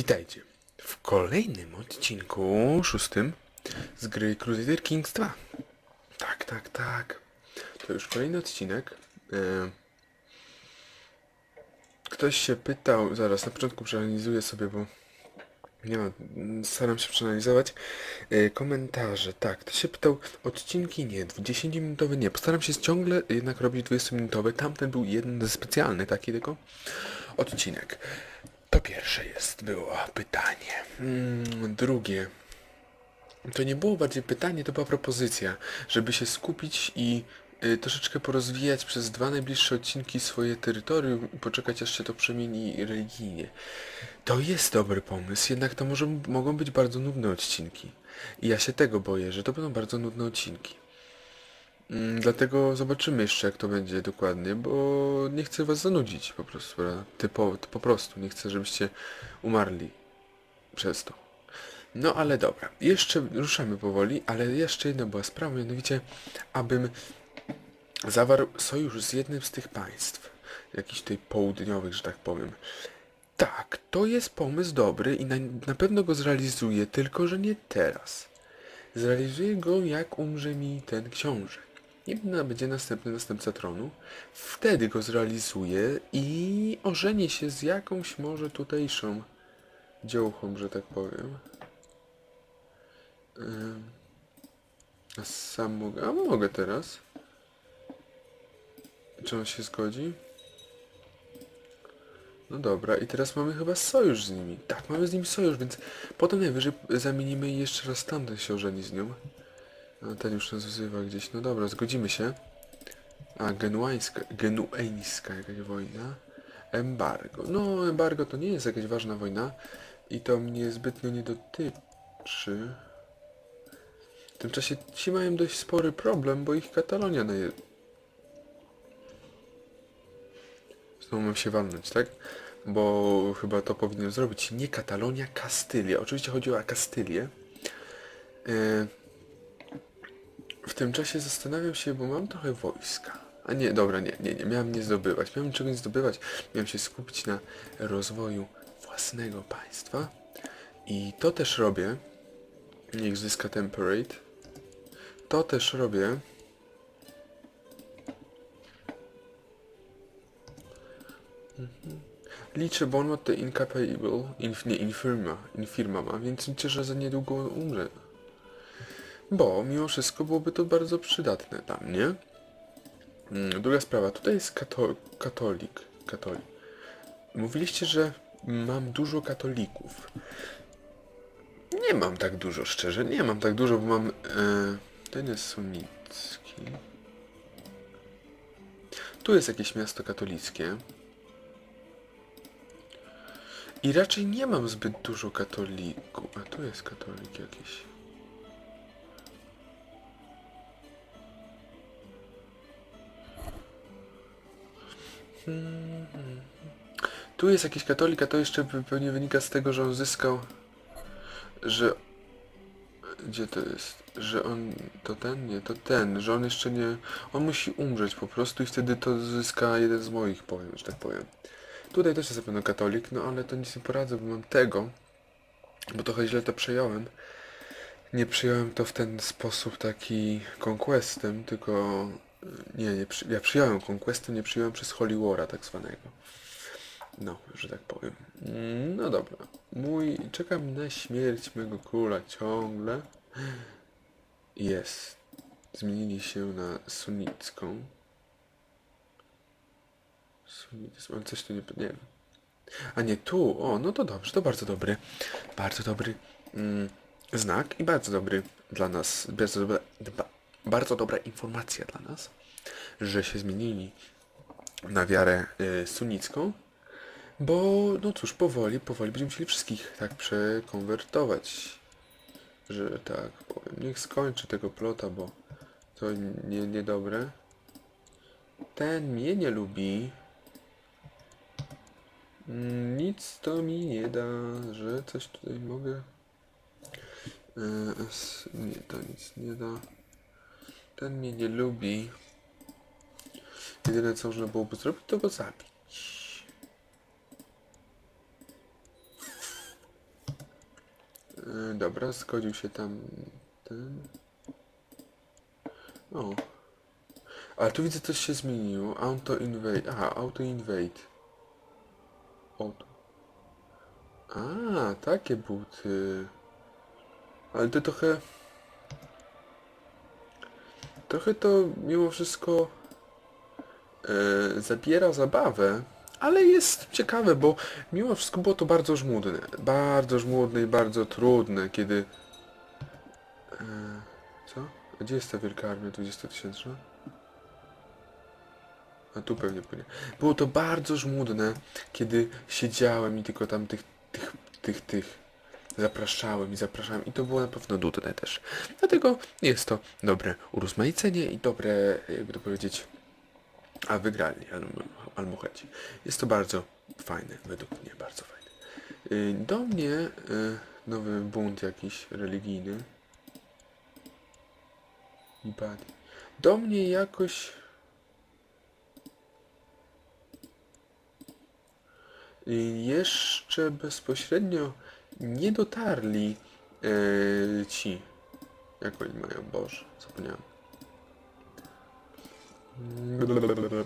Witajcie w kolejnym odcinku, szóstym, z gry Crusader Kings 2. Tak, tak, tak. To już kolejny odcinek. E, Ktoś się pytał, zaraz na początku przeanalizuję sobie, bo nie ma, staram się przeanalizować. E, Komentarze, tak, ktoś się pytał, odcinki nie, 10-minutowe nie, postaram się ciągle jednak robić 20-minutowe, tamten był jeden specjalny, taki tylko odcinek. To pierwsze jest, było pytanie. Mm, drugie. To nie było bardziej pytanie, to była propozycja, żeby się skupić i y, troszeczkę porozwijać przez dwa najbliższe odcinki swoje terytorium i poczekać aż się to przemieni religijnie. To jest dobry pomysł, jednak to może, mogą być bardzo nudne odcinki. I ja się tego boję, że to będą bardzo nudne odcinki. Mm, Dlatego zobaczymy jeszcze jak to będzie dokładnie, bo nie chcę was zanudzić po prostu, prawda? Typo, po prostu, nie chcę żebyście umarli przez to. No ale dobra, jeszcze ruszamy powoli, ale jeszcze jedna była sprawa, mianowicie abym zawarł sojusz z jednym z tych państw, jakichś tutaj południowych, że tak powiem. Tak, to jest pomysł dobry i na, na pewno go zrealizuję, tylko że nie teraz. Zrealizuję go jak umrze mi ten książę. I będzie następny następca tronu. Wtedy go zrealizuję i ożenię się z jakąś może tutejszą dziołchą, że tak powiem. A sam mogę? A mogę teraz. Czy on się zgodzi? No dobra, i teraz mamy chyba sojusz z nimi. Tak, mamy z nimi sojusz, więc potem najwyżej zamienimy i jeszcze raz tamten się ożeni z nią. A ten już nas wzywa gdzieś. No dobra, zgodzimy się. A, genuańska, genueńska jakaś wojna. Embargo. No, embargo to nie jest jakaś ważna wojna i to mnie zbytnio nie dotyczy. W tym czasie ci mają dość spory problem, bo ich Katalonia naje... Znowu mam się walnąć, tak? Bo chyba to powinienem zrobić. Nie Katalonia, Kastylia. Oczywiście chodzi o Kastylię. E, w tym czasie zastanawiam się, bo mam trochę wojska. A nie, dobra, nie, nie, nie, miałem nie zdobywać. Miałem czegoś zdobywać. Miałem się skupić na rozwoju własnego państwa. I to też robię. Niech zyska Temperate. To też robię. Mhm. Liczę, bo on ma te incapable, inf, nie, infirma, infirma ma, więc liczę, że za niedługo umrze. Bo mimo wszystko byłoby to bardzo przydatne dla mnie. Mm, Druga sprawa, tutaj jest kato katolik. Katolik. Mówiliście, że mam dużo katolików. Nie mam tak dużo, szczerze. Nie mam tak dużo, bo mam... E, ten jest sunnicki. Tu jest jakieś miasto katolickie. I raczej nie mam zbyt dużo katolików. A tu jest katolik jakiś. Tu jest jakiś katolik, a to jeszcze pe- pewnie wynika z tego, że on zyskał, że... Gdzie to jest? Że on... To ten? Nie, to ten, że on jeszcze nie... On musi umrzeć po prostu i wtedy to zyska jeden z moich, powiem, że tak powiem. Tutaj też jest na pewno katolik, no ale to nic nie poradzę, bo mam tego, bo trochę źle to przejąłem. Nie przyjąłem to w ten sposób taki conquestem, tylko... Nie, nie przy... ja przyjąłem conquestem, nie przyjąłem przez Holy War'a tak zwanego. No, że tak powiem. Mm, No dobra. Mój... Czekam na śmierć mego króla ciągle. Jest. Zmienili się na sunnicką. Sunnicką, ale coś tu nie... Nie. A nie, tu. O, no to dobrze, to bardzo dobry. Bardzo dobry mm, znak i bardzo dobry dla nas. Bardzo dobra, dba, bardzo dobra informacja dla nas, że się zmienili na wiarę y, sunnicką. Bo, no cóż, powoli, powoli będziemy musieli wszystkich tak przekonwertować. Że tak powiem. Niech skończy tego plota, bo to nie, niedobre. Ten mnie nie lubi. Mm, Nic to mi nie da, że coś tutaj mogę. E, nie, to nic nie da. Ten mnie nie lubi. Jedyne co można byłoby zrobić, to go zabić. Y, dobra, zgodził się tam ten. O. Ale tu widzę coś się zmieniło. Auto invade. Aha, auto invade. Auto. A, takie buty. Ale to trochę... Trochę to mimo wszystko e, zabiera zabawę, ale jest ciekawe, bo mimo wszystko było to bardzo żmudne. Bardzo żmudne i bardzo trudne, kiedy... E, co? A gdzie jest ta wielka armia 20 tysięczna? A tu pewnie płynie. Było to bardzo żmudne, kiedy siedziałem i tylko tam tych, tych, tych, tych zapraszałem i zapraszałem i to było na pewno nudne też. Dlatego jest to dobre urozmaicenie i dobre, jakby to powiedzieć, a wygrali Al- Almoheci. Jest to bardzo fajne, według mnie bardzo fajne. Y, Do mnie y, nowy bunt jakiś religijny. Do mnie jakoś y, jeszcze bezpośrednio nie dotarli e, ci. Jak oni mają? Boże, zapomniałem.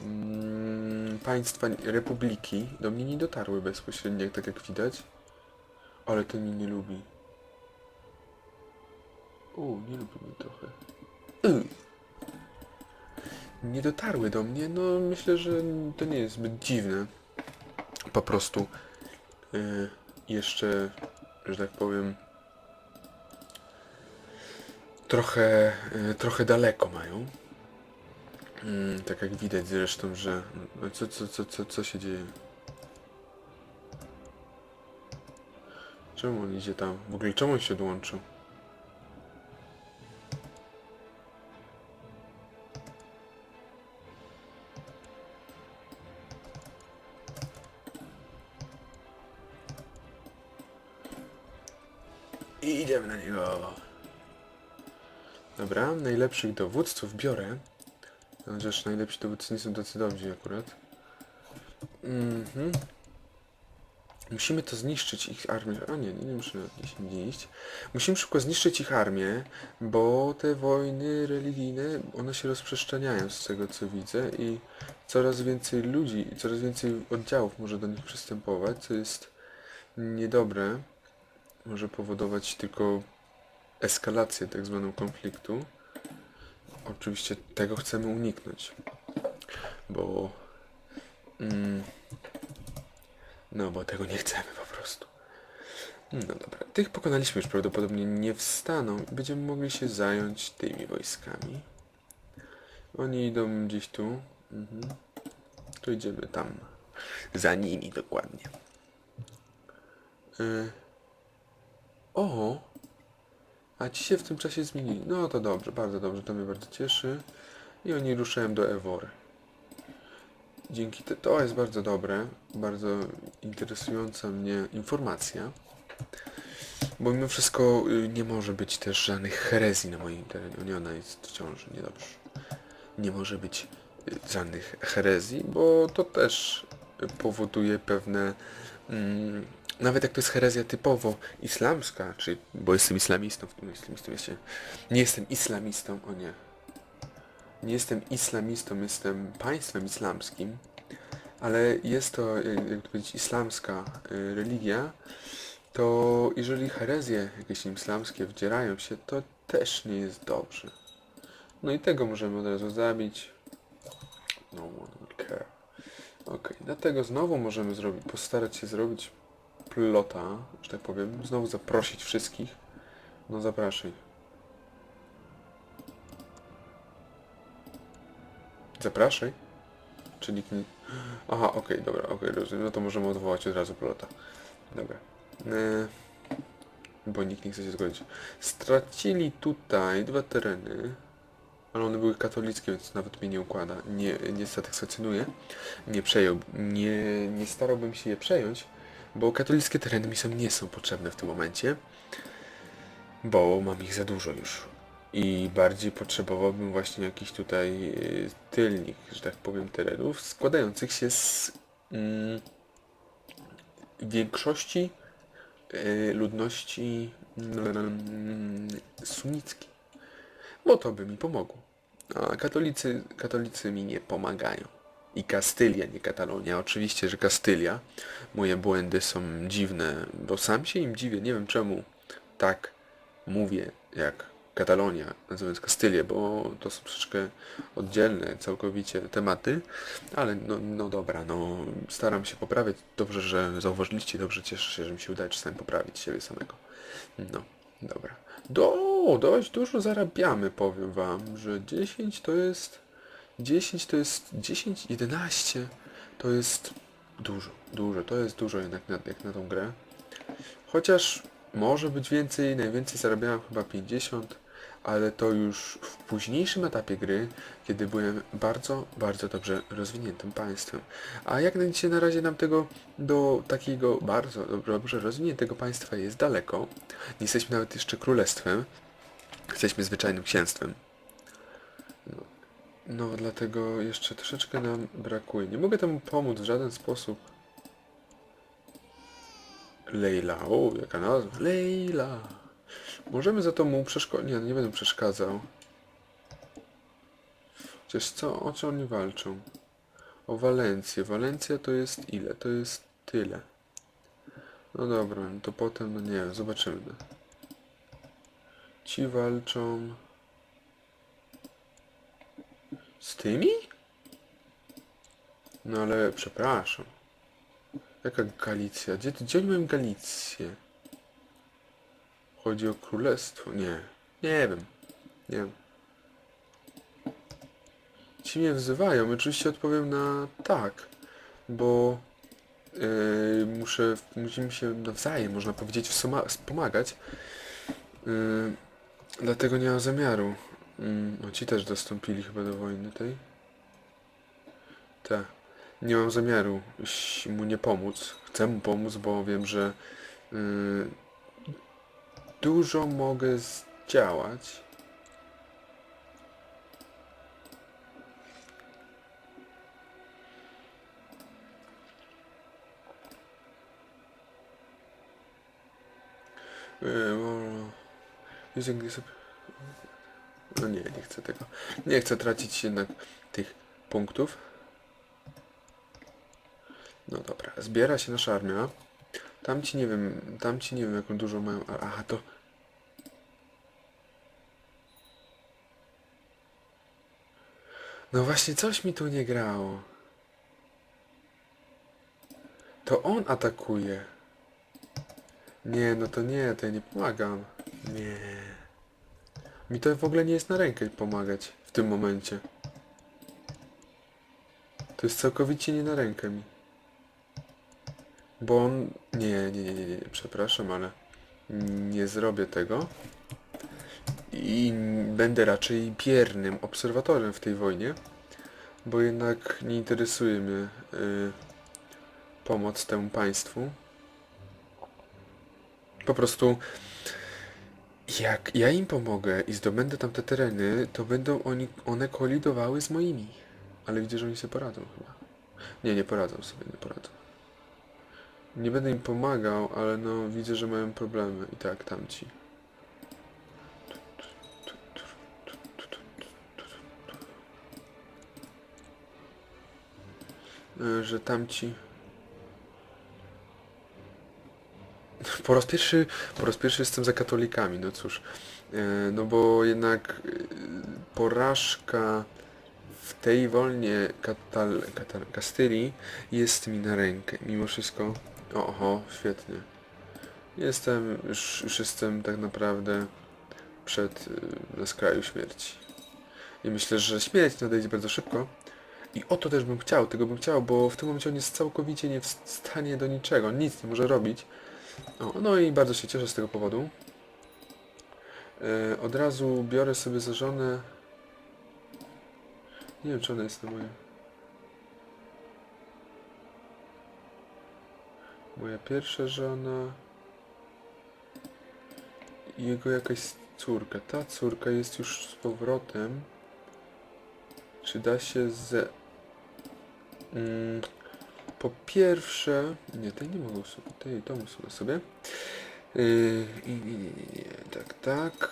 Mm, Państwa Republiki do mnie nie dotarły bezpośrednio, tak jak widać. Ale ten mnie nie lubi. U, nie lubi mnie trochę. Y. Nie dotarły do mnie, no myślę, że to nie jest zbyt dziwne. Po prostu y, jeszcze, że tak powiem, trochę, y, trochę daleko mają. Mm, tak jak widać zresztą, że... no, Co, co, co, co, co się dzieje? Czemu on idzie tam? W ogóle czemu on się odłączył? I idziemy na niego. Dobra, najlepszych dowódców biorę. Chociaż najlepsi dowódcy nie są tacy dobrzy akurat. Mhm. Musimy to zniszczyć ich armię. A nie, nie muszę gdzieś iść. Musimy szybko zniszczyć ich armię, bo te wojny religijne, one się rozprzestrzeniają z tego co widzę i coraz więcej ludzi, i coraz więcej oddziałów może do nich przystępować, co jest niedobre. Może powodować tylko eskalację tak zwaną konfliktu. Oczywiście tego chcemy uniknąć, bo mm, no bo tego nie chcemy po prostu. No dobra, tych pokonaliśmy już prawdopodobnie nie wstaną i będziemy mogli się zająć tymi wojskami. Oni idą gdzieś tu. Mhm. To idziemy tam. Za nimi dokładnie. Y o! A ci się w tym czasie zmienili. No to dobrze, bardzo dobrze, to mnie bardzo cieszy. I oni ruszają do Ewory. Dzięki te, to jest bardzo dobre, bardzo interesująca mnie informacja. Bo mimo wszystko y, nie może być też żadnych herezji na moim terenie. Nie, ona jest w ciąży, niedobrze. Nie może być y, żadnych herezji, bo to też powoduje pewne mm, nawet jak to jest herezja typowo islamska, czy bo jestem islamistą, w tym islamistą jestem, nie jestem islamistą, o nie. Nie jestem islamistą, jestem państwem islamskim, ale jest to, y, jak to powiedzieć, islamska y, religia, to jeżeli herezje jakieś islamskie wdzierają się, to też nie jest dobrze. No i tego możemy od razu zabić. No one care. Okej, dlatego znowu możemy zrobić, postarać się zrobić plota, że tak powiem. Znowu zaprosić wszystkich. No zapraszaj. Zapraszaj? Czy nikt nie... Aha, okej, dobra, okej, rozumiem. No to możemy odwołać od razu plota. Dobra. E... Bo nikt nie chce się zgodzić. Stracili tutaj dwa tereny. Ale one były katolickie, więc nawet mnie nie układa. Nie, nie satysfakcjonuje. Nie przejął. Nie, nie starałbym się je przejąć bo katolickie tereny mi są, nie są potrzebne w tym momencie, bo mam ich za dużo już. I bardziej potrzebowałbym właśnie jakiś tutaj y, tylnik, że tak powiem, terenów składających się z mm, większości y, ludności mm, sunnicki. Bo to by mi pomogło. A katolicy, katolicy mi nie pomagają. I Kastylia, nie Katalonia. Oczywiście, że Kastylia. Moje błędy są dziwne, bo sam się im dziwię. Nie wiem czemu tak mówię jak Katalonia, nazywając Kastylię, bo to są troszeczkę oddzielne całkowicie tematy, ale no, no dobra, no staram się poprawiać. Dobrze, że zauważyliście, dobrze cieszę się, że mi się udaje czasami poprawić siebie samego. No, dobra. Do, dość dużo zarabiamy, powiem wam, że 10 to jest 10 to jest 10, 11 to jest dużo, dużo, to jest dużo jednak na, jak na tą grę. Chociaż może być więcej, najwięcej zarabiałem chyba 50, ale to już w późniejszym etapie gry, kiedy byłem bardzo, bardzo dobrze rozwiniętym państwem. A jak na dzisiaj na razie nam tego do takiego bardzo dobrze rozwiniętego państwa jest daleko. Nie jesteśmy nawet jeszcze królestwem, jesteśmy zwyczajnym księstwem. No, no dlatego jeszcze troszeczkę nam brakuje. Nie mogę temu pomóc w żaden sposób. Leila, o jaka nazwa, Leila. Możemy za to mu przeszkodzić, nie, nie będę przeszkadzał. Chociaż co, o co oni walczą? O Walencję. Walencja to jest ile? To jest tyle. No dobra, to potem, no nie zobaczymy. Ci walczą... Z tymi? No ale przepraszam. Jaka Galicja? Gdzie, gdzie oni mają Galicję? Chodzi o królestwo? Nie. Nie wiem. Nie wiem. Ci mnie wzywają. Oczywiście odpowiem na tak. Bo yy, muszę, musimy się nawzajem, można powiedzieć, wspoma- wspomagać. Yy, dlatego nie mam zamiaru. Yy, no ci też dostąpili chyba do wojny tej. Tak. Nie mam zamiaru mu nie pomóc. Chcę mu pomóc, bo wiem, że yy, dużo mogę zdziałać. Jezu, jak sobie... No nie, nie chcę tego. Nie chcę tracić jednak tych punktów. No dobra, zbiera się nasza armia. Tamci nie wiem, tamci nie wiem jaką dużo mają... Aha, to... No właśnie, coś mi tu nie grało. To on atakuje. Nie, no to nie, to ja nie pomagam. Nie. Mi to w ogóle nie jest na rękę pomagać w tym momencie. To jest całkowicie nie na rękę mi. Bo on... Nie, nie, nie, nie, nie, przepraszam, ale nie zrobię tego. I będę raczej biernym obserwatorem w tej wojnie, bo jednak nie interesuje mnie y, pomoc temu państwu. Po prostu jak ja im pomogę i zdobędę tam te tereny, to będą oni, one kolidowały z moimi. Ale widzę, że oni sobie poradzą chyba. Nie, nie poradzą sobie, nie poradzą. Nie będę im pomagał, ale no widzę, że mają problemy i tak tamci. E, Że tamci... Po raz pierwszy, po raz pierwszy jestem za katolikami, no cóż. E, No bo jednak e, porażka w tej wolnie Katal, Katal, Kastylii jest mi na rękę. Mimo wszystko Oho, świetnie. Jestem, już, już jestem tak naprawdę przed, y, na skraju śmierci. I myślę, że śmierć nadejdzie bardzo szybko. I o to też bym chciał, tego bym chciał, bo w tym momencie on jest całkowicie nie w stanie do niczego, nic nie może robić. O, no i bardzo się cieszę z tego powodu. E, od razu biorę sobie za żonę... Nie wiem, czy ona jest na moje... Moja pierwsza żona jego jakaś córka. Ta córka jest już z powrotem. Czy da się ze... Mm, po pierwsze... Nie, tej nie mogę sobie. Tej, to muszę sobie. Yy, nie, nie, nie, tak, tak.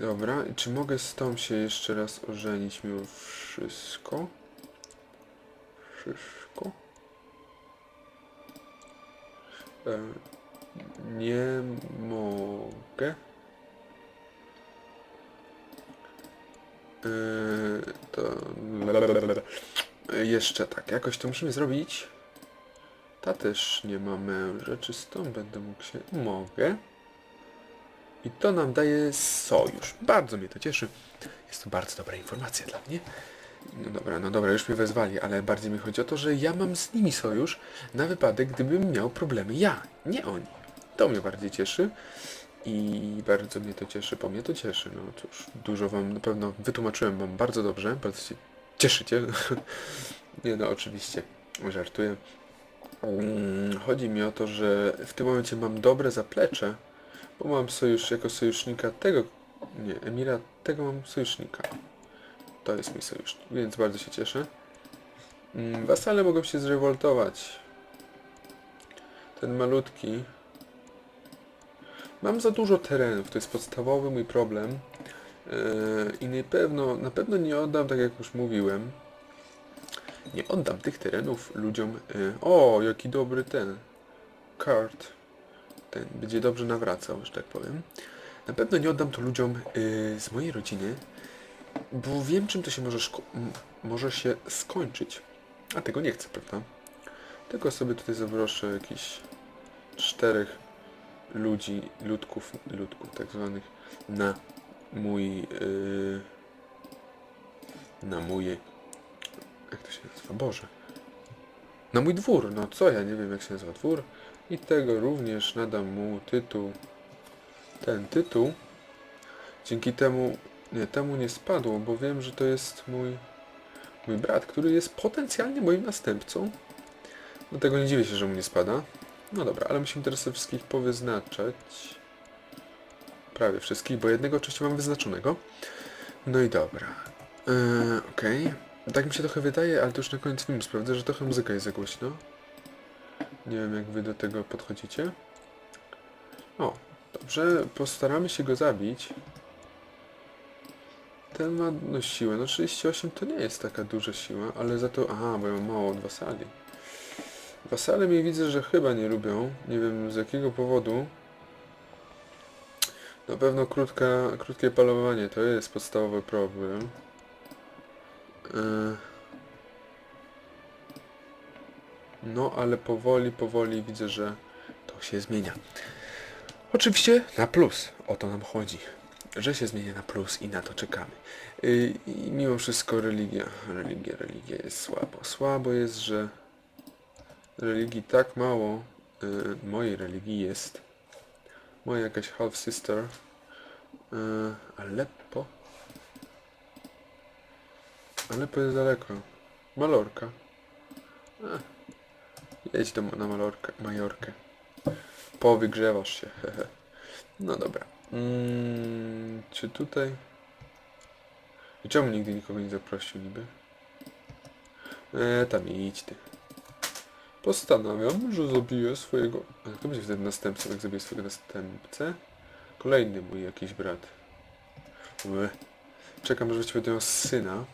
Dobra, czy mogę z tą się jeszcze raz ożenić mimo wszystko? Wszystko? E, nie mogę. E, to... Jeszcze tak, jakoś to musimy zrobić. Ta też nie ma męża, czy z tą będę mógł się... Mogę. I to nam daje sojusz. Bardzo mnie to cieszy. Jest to bardzo dobra informacja dla mnie. No dobra, no dobra, już mnie wezwali, ale bardziej mi chodzi o to, że ja mam z nimi sojusz na wypadek, gdybym miał problemy ja, nie oni. To mnie bardziej cieszy i bardzo mnie to cieszy, bo mnie to cieszy. No cóż, dużo wam na pewno wytłumaczyłem wam bardzo dobrze, bardzo się cieszycie. nie no, oczywiście, żartuję. Chodzi mi o to, że w tym momencie mam dobre zaplecze, bo mam sojusz jako sojusznika tego, nie, Emira, tego mam sojusznika. To jest mój sojusznik, więc bardzo się cieszę. Mm, Wasale mogą się zrewoltować. Ten malutki. Mam za dużo terenów, to jest podstawowy mój problem. Yy, I na pewno, na pewno nie oddam, tak jak już mówiłem. Nie oddam tych terenów ludziom. Yy, o, jaki dobry ten. Kart. Ten będzie dobrze nawracał, że tak powiem. Na pewno nie oddam to ludziom yy, z mojej rodziny, bo wiem, czym to się może, może się skończyć. A tego nie chcę, prawda? Tylko sobie tutaj zaproszę jakichś czterech ludzi, ludków, ludków tak zwanych, na mój, yy, na mój, jak to się nazywa? Boże. Na mój dwór, no co ja nie wiem jak się nazywa dwór. I tego również nadam mu tytuł, ten tytuł. Dzięki temu, nie, temu nie spadło, bo wiem, że to jest mój, mój brat, który jest potencjalnie moim następcą. Dlatego nie dziwię się, że mu nie spada. No dobra, ale musimy teraz wszystkich powyznaczać. Prawie wszystkich, bo jednego oczywiście mam wyznaczonego. No i dobra. Yy, Okej. Tak mi się trochę wydaje, ale to już na koniec filmu sprawdzę, że trochę muzyka jest za głośno. Nie wiem jak wy do tego podchodzicie. O, dobrze, postaramy się go zabić. Ten ma no, siłę, no 38 to nie jest taka duża siła, ale za to, aha, bo ja mam mało od wasali. Wasale mnie widzę, że chyba nie lubią, nie wiem z jakiego powodu. Na pewno krótka, krótkie palowanie to jest podstawowy problem. Yy. No, ale powoli, powoli widzę, że to się zmienia. Oczywiście na plus, o to nam chodzi. Że się zmienia na plus i na to czekamy. Yy, I mimo wszystko religia, religia, religia jest słabo. Słabo jest, że religii tak mało, yy, mojej religii jest. Moja jakaś half sister. Yy, Aleppo. Aleppo jest daleko. Malorka. Jedź do, na Malorkę, Majorkę. Powygrzewasz się. No dobra. Mm, czy tutaj... I czemu nigdy nikogo nie zaprosił niby? E, tam idź ty. Postanawiam, że zabiję swojego... A kto będzie wtedy następcą, jak zabiję swojego następcę? Kolejny mój jakiś brat. Ue. Czekam, że będę syna.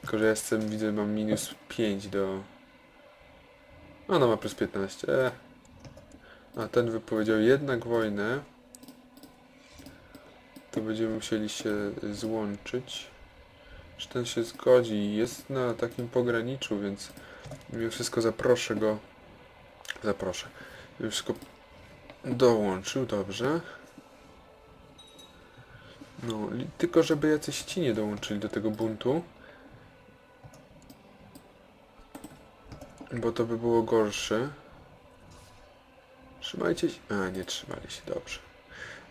Tylko, że ja jestem, widzę, mam minus 5 do... Ona ma plus 15. E. A ten wypowiedział jednak wojnę. To będziemy musieli się złączyć. Czy ten się zgodzi? Jest na takim pograniczu, więc mimo wszystko zaproszę go. Zaproszę. Mimo wszystko dołączył, dobrze. No, tylko żeby jacyś ci nie dołączyli do tego buntu. Bo to by było gorsze. Trzymajcie się. A, nie trzymali się, dobrze.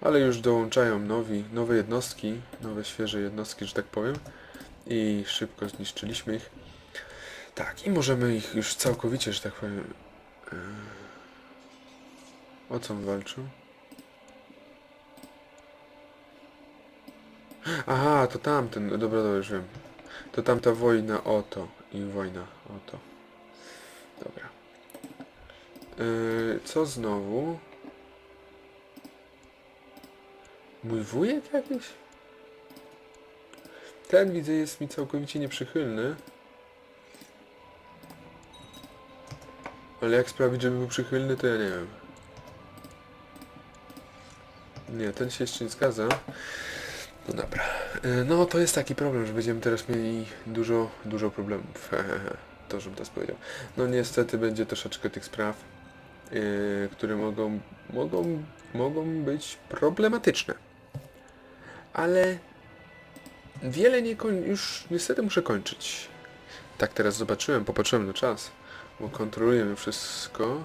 Ale już dołączają nowi, nowe jednostki, nowe świeże jednostki, że tak powiem. I szybko zniszczyliśmy ich. Tak, i możemy ich już całkowicie, że tak powiem... Yy... O co on walczył? Aha, to tamten, dobra, już wiem. To tamta wojna o to i wojna o to. Yy, co znowu? Mój wujek jakiś? Ten widzę jest mi całkowicie nieprzychylny. Ale jak sprawić, żeby był przychylny, to ja nie wiem. Nie, ten się jeszcze nie zgadza. No dobra. E, No to jest taki problem, że będziemy teraz mieli dużo, dużo problemów. To, żebym to powiedział. No niestety będzie troszeczkę tych spraw, e, które mogą, mogą, mogą być problematyczne. Ale wiele nie koń... już niestety muszę kończyć. Tak teraz zobaczyłem, popatrzyłem na czas, bo kontrolujemy wszystko.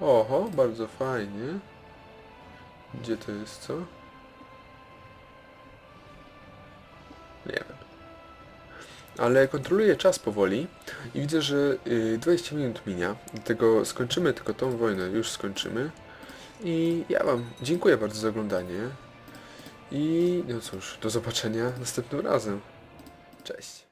Oho, bardzo fajnie. Gdzie to jest co? Ale kontroluję czas powoli i widzę, że y, 20 minut minia. Dlatego skończymy tylko tą wojnę, już skończymy. I ja Wam dziękuję bardzo za oglądanie. I no cóż, do zobaczenia następnym razem. Cześć.